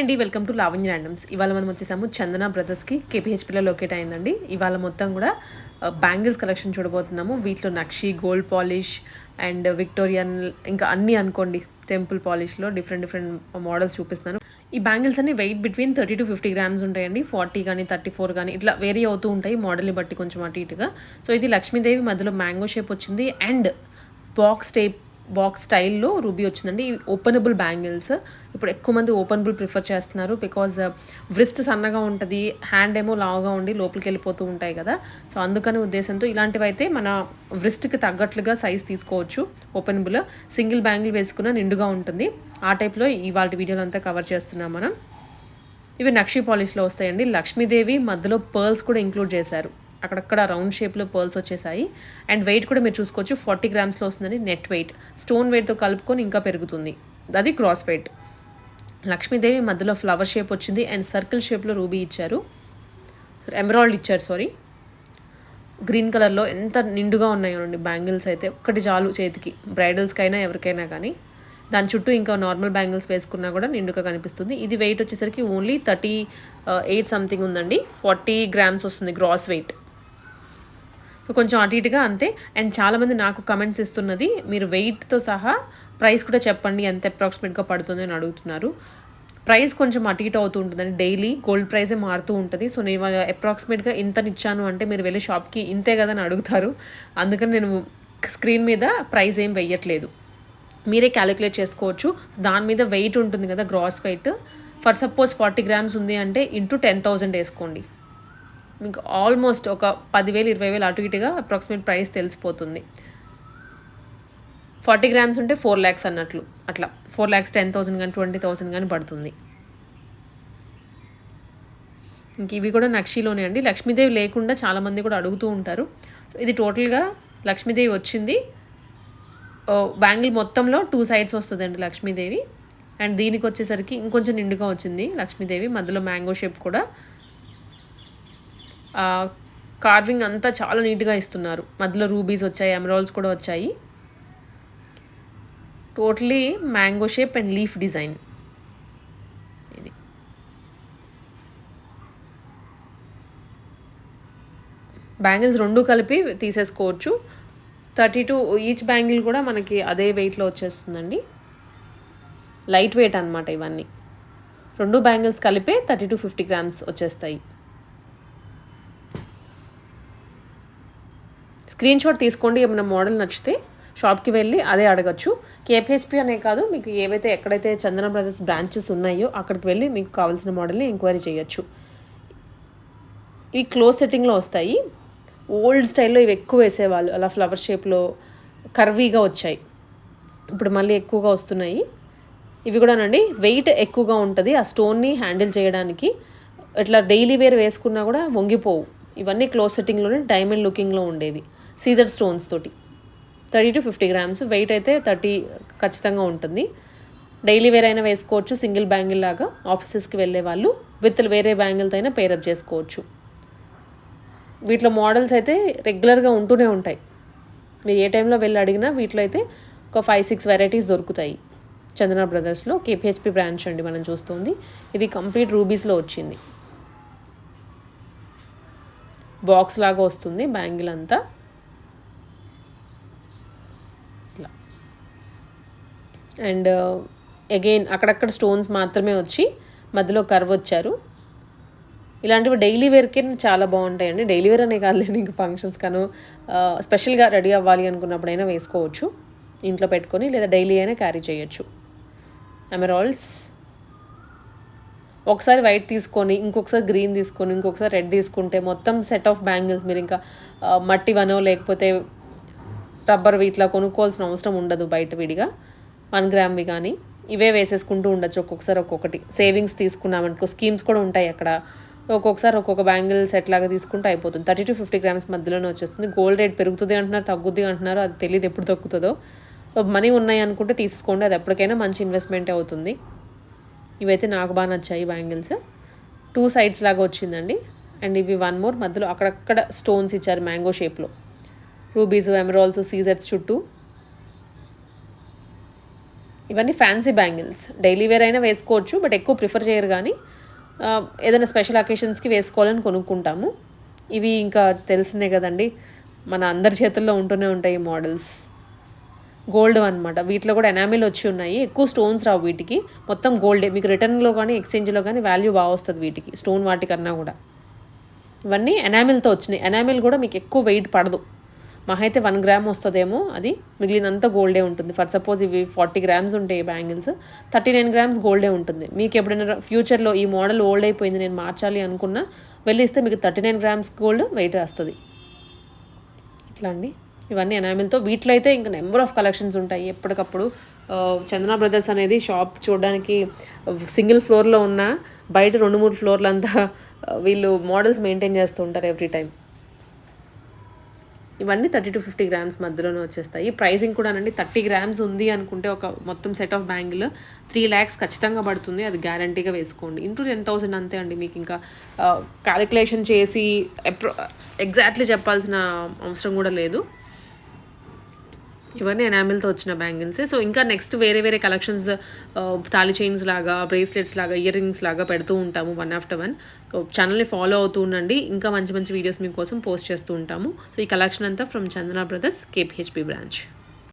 అండి welcome to Lavanya randoms. ఇవాళ మనం వచ్చేసాము చందన బ్రదర్స్కి. కేపీహెచ్పీలో లొకేట్ అయిందండి. ఇవాళ మొత్తం కూడా uh, బ్యాంగిల్స్ కలెక్షన్ చూడబోతున్నాము. వీటిలో nakshi gold polish and Victorian ఇంకా అన్నీ అనుకోండి టెంపుల్ పాలిష్లో డిఫరెంట్ డిఫరెంట్ మోడల్స్ చూపిస్తాను ఈ బ్యాంగిల్స్ అన్ని weight between thirty to fifty grams ఉంటాయండి. ఫార్టీ కానీ థర్టీ ఫోర్ కానీ ఇట్లా వేరీ అవుతూ ఉంటాయి మోడల్ని బట్టి కొంచెం అటు ఇటుగా. సో ఇది లక్ష్మీదేవి మధ్యలో మ్యాంగో షేప్ వచ్చింది అండ్ బాక్స్ టైప్ బాక్స్ స్టైల్లో రూబీ వచ్చిందండి. ఇవి ఓపెనబుల్ బ్యాంగిల్స్ ఇప్పుడు ఎక్కువ మంది ఓపెనబుల్ ప్రిఫర్ చేస్తున్నారు బికాజ్ వ్రిస్ట్ uh, సన్నగా ఉంటుంది హ్యాండ్ ఏమో లావుగా ఉండి లోపలికి వెళ్ళిపోతూ ఉంటాయి కదా. సో అందుకని ఉద్దేశంతో ఇలాంటివి అయితే మన వ్రిస్ట్కి తగ్గట్లుగా సైజ్ తీసుకోవచ్చు ఓపెనబుల్ సింగిల్ బ్యాంగిల్ వేసుకున్న నిండుగా ఉంటుంది. ఆ టైప్లో ఇవాళ వీడియోలు అంతా కవర్ చేస్తున్నాం మనం. ఇవి నక్షి పాలిష్లో వస్తాయండి. లక్ష్మీదేవి మధ్యలో పర్ల్స్ కూడా ఇంక్లూడ్ చేశారు. అక్కడక్కడ రౌండ్ షేప్లో పర్ల్స్ వచ్చేసాయి. అండ్ వెయిట్ కూడా మీరు చూసుకోవచ్చు. ఫార్టీ గ్రామ్స్లో వస్తుందని నెట్ వెయిట్. స్టోన్ వెయిట్తో కలుపుకొని ఇంకా పెరుగుతుంది. అది క్రాస్ వెయిట్. లక్ష్మీదేవి మధ్యలో ఫ్లవర్ షేప్ వచ్చింది. అండ్ సర్కిల్ షేప్లో రూబీ ఇచ్చారు. ఎమరాల్డ్ ఇచ్చారు సారీ. గ్రీన్ కలర్లో ఎంత నిండుగా ఉన్నాయో అండి బ్యాంగిల్స్ అయితే ఒక్కటి చాలు చేతికి. బ్రైడల్స్కైనా ఎవరికైనా కానీ. దాని చుట్టూ ఇంకా నార్మల్ బ్యాంగిల్స్ వేసుకున్నా కూడా నిండుగా కనిపిస్తుంది. ఇది వెయిట్ వచ్చేసరికి ఓన్లీ థర్టీ ఎయిట్ సంథింగ్ ఉందండి. ఫార్టీ గ్రామ్స్ వస్తుంది గ్రాస్ వెయిట్. కొంచెం అటు ఇటుగా అంతే. అండ్ చాలామంది నాకు కమెంట్స్ ఇస్తున్నది మీరు వెయిట్తో సహా ప్రైస్ కూడా చెప్పండి ఎంత అప్రాక్సిమేట్గా పడుతుంది అని అడుగుతున్నారు. ప్రైస్ కొంచెం అటు ఇటు అవుతూ ఉంటుందండి డైలీ గోల్డ్ ప్రైజే మారుతూ ఉంటుంది. సో నేను అప్రాక్సిమేట్గా ఇంతనిచ్చాను అంటే మీరు వెళ్ళి షాప్కి ఇంతే కదా అని అడుగుతారు. అందుకని నేను స్క్రీన్ మీద ప్రైస్ ఏం వెయ్యట్లేదు. మీరే క్యాలిక్యులేట్ చేసుకోవచ్చు. దాని మీద వెయిట్ ఉంటుంది కదా gross weight for suppose forty grams ఉంది అంటే ఇంటూ టెన్ థౌజండ్ వేసుకోండి. మీకు ఆల్మోస్ట్ ఒక పదివేలు ఇరవై వేలు అటు ఇటుగా అప్రాక్సిమేట్ ప్రైస్ తెలిసిపోతుంది. ఫార్టీ గ్రామ్స్ ఉంటే ఫోర్ ల్యాక్స్ అన్నట్లు. అట్లా. ఫోర్ ల్యాక్స్ టెన్ థౌసండ్ కానీ ట్వంటీ థౌసండ్ కానీ పడుతుంది. ఇంక ఇవి కూడా నక్షిలోనే అండి. లక్ష్మీదేవి లేకుండా చాలామంది కూడా అడుగుతూ ఉంటారు. సో ఇది టోటల్గా లక్ష్మీదేవి వచ్చింది. బ్యాంగిల్ మొత్తంలో టూ సైడ్స్ వస్తుందండి లక్ష్మీదేవి. అండ్ దీనికి వచ్చేసరికి ఇంకొంచెం నిండుగా వచ్చింది లక్ష్మీదేవి. మధ్యలో మ్యాంగో షేప్ కూడా కార్వింగ్ అంతా చాలా నీట్గా ఇస్తున్నారు. మధ్యలో రూబీస్ వచ్చాయి ఎమరాల్స్ కూడా వచ్చాయి. Totally mango shape and leaf design ఇది. బ్యాంగిల్స్ రెండు కలిపి తీసేసుకోవచ్చు. థర్టీ టూ ఈచ్ బ్యాంగిల్ కూడా మనకి అదే వెయిట్లో వచ్చేస్తుందండి. లైట్ వెయిట్ అనమాట ఇవన్నీ. రెండు బ్యాంగిల్స్ కలిపే థర్టీ టు ఫిఫ్టీ గ్రామ్స్ వచ్చేస్తాయి. స్క్రీన్ షాట్ తీసుకోండి ఏమైనా మోడల్ నచ్చితే షాప్కి వెళ్ళి అదే అడగచ్చు. కేపిహెచ్పి అనే కాదు మీకు ఏవైతే ఎక్కడైతే చందన బ్రదర్స్ బ్రాంచెస్ ఉన్నాయో అక్కడికి వెళ్ళి మీకు కావాల్సిన మోడల్ని ఎంక్వైరీ చేయొచ్చు. ఇవి క్లోజ్ సెట్టింగ్లో వస్తాయి. ఓల్డ్ స్టైల్లో ఇవి ఎక్కువ వేసేవాళ్ళు అలా ఫ్లవర్ షేప్లో కర్వీగా వచ్చాయి. ఇప్పుడు మళ్ళీ ఎక్కువగా వస్తున్నాయి. ఇవి కూడానండి వెయిట్ ఎక్కువగా ఉంటుంది. ఆ స్టోన్ని హ్యాండిల్ చేయడానికి ఇట్లా డైలీ వేర్ వేసుకున్నా కూడా వంగిపోవు. ఇవన్నీ క్లోజ్ సెట్టింగ్లోనే డైమండ్ లుకింగ్లో ఉండేవి. సీజర్ స్టోన్స్ తోటి. Thirty to fifty grams weight అయితే థర్టీ ఖచ్చితంగా ఉంటుంది. డైలీ వేర్ అయినా వేసుకోవచ్చు సింగిల్ బ్యాంగిల్ లాగా ఆఫీసెస్కి వెళ్ళే వాళ్ళు విత్ వేరే బ్యాంగిల్తో అయినా పేరప్ చేసుకోవచ్చు. వీటిలో మోడల్స్ అయితే రెగ్యులర్గా ఉంటూనే ఉంటాయి. మీరు ఏ టైంలో వెళ్ళి అడిగినా వీటిలో అయితే ఒక ఫైవ్ సిక్స్ వెరైటీస్ దొరుకుతాయి. చందన బ్రదర్స్లో కేపిహెచ్పి బ్రాంచ్ అండి మనం చూస్తుంది. ఇది కంప్లీట్ రూబీస్లో వచ్చింది. బాక్స్ లాగా వస్తుంది బ్యాంగిల్ అంతా ఇట్లా అండ్ అగైన్ అక్కడక్కడ స్టోన్స్ మాత్రమే వచ్చి మధ్యలో కర్వ్ వచ్చారు. ఇలాంటివి డైలీ వేర్కే చాలా బాగుంటాయండి. డైలీ వేర్ అనే కాదులేండి ఇంకా ఫంక్షన్స్ కాను స్పెషల్గా రెడీ అవ్వాలి అనుకున్నప్పుడైనా వేసుకోవచ్చు. ఇంట్లో పెట్టుకొని లేదా డైలీ అయినా క్యారీ చేయొచ్చు. అమెరాల్స్ ఒకసారి వైట్ తీసుకొని ఇంకొకసారి గ్రీన్ తీసుకొని ఇంకొకసారి రెడ్ తీసుకుంటే మొత్తం సెట్ ఆఫ్ బ్యాంగిల్స్ మీరు ఇంకా మట్టి వనో లేకపోతే రబ్బర్ ఇట్లా కొనుక్కోవాల్సిన అవసరం ఉండదు బయట విడిగా. వన్ గ్రామ్వి కానీ ఇవే వేసేసుకుంటూ ఉండొచ్చు ఒక్కొక్కసారి ఒక్కొక్కటి. సేవింగ్స్ తీసుకున్నామనుకో స్కీమ్స్ కూడా ఉంటాయి అక్కడ. ఒక్కొక్కసారి ఒక్కొక్క బ్యాంగిల్ సెట్ లాగా తీసుకుంటే అయిపోతుంది. థర్టీ టు ఫిఫ్టీ గ్రామ్స్ మధ్యలోనే వచ్చేస్తుంది. గోల్డ్ రేట్ పెరుగుతుంది అంటున్నారు తగ్గుద్ది అంటున్నారు అది తెలియదు ఎప్పుడు తగ్గుతుందో. మనీ ఉన్నాయి అనుకుంటే తీసుకోండి అది ఎప్పటికైనా మంచి ఇన్వెస్ట్మెంటే అవుతుంది. ఇవైతే నాకు బాగా నచ్చాయి బ్యాంగిల్స్. టూ సైడ్స్ లాగా వచ్చిందండి. అండ్ ఇవి వన్ మోర్ మధ్యలో అక్కడక్కడ స్టోన్స్ ఇచ్చారు మ్యాంగో షేప్లో రూబీస్ ఎమరాల్స్ సీజర్స్ చుట్టూ. ఇవన్నీ ఫ్యాన్సీ బ్యాంగిల్స్ డైలీ వేర్ అయినా వేసుకోవచ్చు బట్ ఎక్కువ ప్రిఫర్ చేయరు కానీ ఏదైనా స్పెషల్ అకేషన్స్కి వేసుకోవాలని కొనుక్కుంటాము. ఇవి ఇంకా తెలిసిందే కదండి మన అందరి చేతుల్లో ఉంటూనే ఉంటాయి ఈ మోడల్స్ గోల్డ్ అనమాట వీటిలో కూడా ఎనామిల్ వచ్చి ఉన్నాయి. ఎక్కువ స్టోన్స్ రావు వీటికి. మొత్తం గోల్డే మీకు రిటర్న్లో కానీ ఎక్స్చేంజ్లో కానీ వాల్యూ బాగా వస్తుంది వీటికి. స్టోన్ వాటికన్నా కూడా. ఇవన్నీ ఎనామిల్తో వచ్చినాయి. ఎనామిల్ కూడా మీకు ఎక్కువ వెయిట్ పడదు. మహా అయితే వన్ గ్రామ్ వస్తుందేమో అది మిగిలినంతా గోల్డే ఉంటుంది. ఫర్ సపోజ్ ఇవి ఫార్టీ గ్రామ్స్ ఉంటాయి బ్యాంగిల్స్ థర్టీ నైన్ గ్రామ్స్ గోల్డే ఉంటుంది. మీకు ఎప్పుడైనా ఫ్యూచర్లో ఈ మోడల్ ఓల్డ్ అయిపోయింది నేను మార్చాలి అనుకున్నా వెళ్ళి ఇస్తే మీకు thirty nine grams gold weight వస్తుంది. ఇట్లా అండి. ఇవన్నీ ఎనామిల్తో. వీటిలో అయితే ఇంకా నెంబర్ ఆఫ్ కలెక్షన్స్ ఉంటాయి. ఎప్పటికప్పుడు చందన బ్రదర్స్ అనేది షాప్ చూడడానికి సింగిల్ ఫ్లోర్లో ఉన్న బయట రెండు మూడు ఫ్లోర్లంతా వీళ్ళు మోడల్స్ మెయింటైన్ చేస్తూ ఉంటారు ఎవ్రీ టైం ఇవన్నీ థర్టీ టు ఫిఫ్టీ గ్రామ్స్ మధ్యలోనే వచ్చేస్తాయి. ప్రైసింగ్ కూడా అండి థర్టీ గ్రామ్స్ ఉంది అనుకుంటే ఒక మొత్తం set of bangle three lakhs ఖచ్చితంగా పడుతుంది అది గ్యారంటీగా వేసుకోండి. ఇంటూ టెన్ థౌసండ్ అంతే అండి మీకు ఇంకా క్యాలిక్యులేషన్ చేసి ఎప్రో ఎగ్జాక్ట్లీ చెప్పాల్సిన అవసరం కూడా లేదు. ఇవన్నీ ఎనామిల్తో వచ్చిన బ్యాంగిల్స్ సో ఇంకా నెక్స్ట్ వేరే వేరే కలెక్షన్స్ uh, తాళి చైన్స్ లాగా బ్రేస్లెట్స్ లాగా ఇయర్ రింగ్స్ లాగా పెడుతూ ఉంటాము వన్ ఆఫ్టర్ వన్ ఛానల్ని ఫాలో అవుతూ ఉండండి. ఇంకా మంచి మంచి వీడియోస్ మీకోసం పోస్ట్ చేస్తూ ఉంటాము. సో ఈ కలెక్షన్ అంతా from Chandana brothers KPHB branch